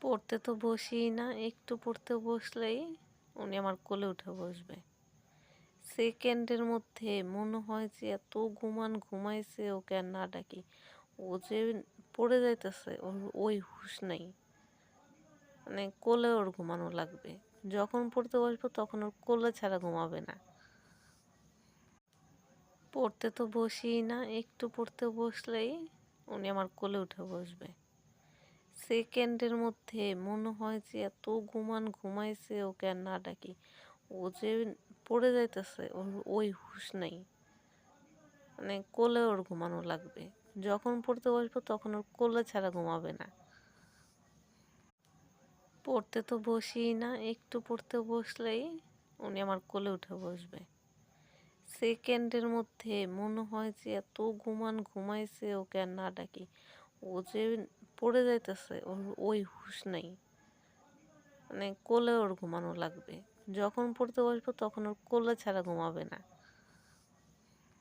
পড়তে তো বসিই না, একটু পড়তে বসলেই উনি আমার কোলে উঠে বসবে। সেকেন্ডের মধ্যে মনে হয় যে এত ঘুমান ঘুমাইছে, ওকে আর না ডাকি। ও যে পড়ে যাইতেছে, ওর ওই হুঁশ নেই। মানে কোলে ওর ঘুমানো লাগবে। যখন পড়তে বসবো তখন ওর কোলে ছাড়া ঘুমাবে না। পড়তে তো বসিই না, একটু পড়তে বসলেই উনি আমার কোলে উঠে বসবে। সেকেন্ডের মধ্যে মনে হয় যে এত ঘুমান ঘুমাইছে ওকে আর না ডাকি। ও যে পড়ে যাইতেছে, ওর ওই হুঁশ নাই। মানে কোলে ওর ঘুমানো লাগবে। যখন পড়তে বসবো তখন ওর কোলে ছাড়া ঘুমাবে না। পড়তে তো বসিই না, একটু পড়তে বসলেই উনি আমার কোলে উঠে বসবে। সেকেন্ডের মধ্যে মনে হয় যে এত ঘুমান ঘুমাইছে ওকে আর না ডাকি। ও যে পড়ে যাইতেছে, ওর ওই হুশ নাই। মানে কোলে ওর ঘুমানো লাগবে। যখন পড়তে বসবো, তখন ওর কোলে ছাড়া ঘুমাবে না।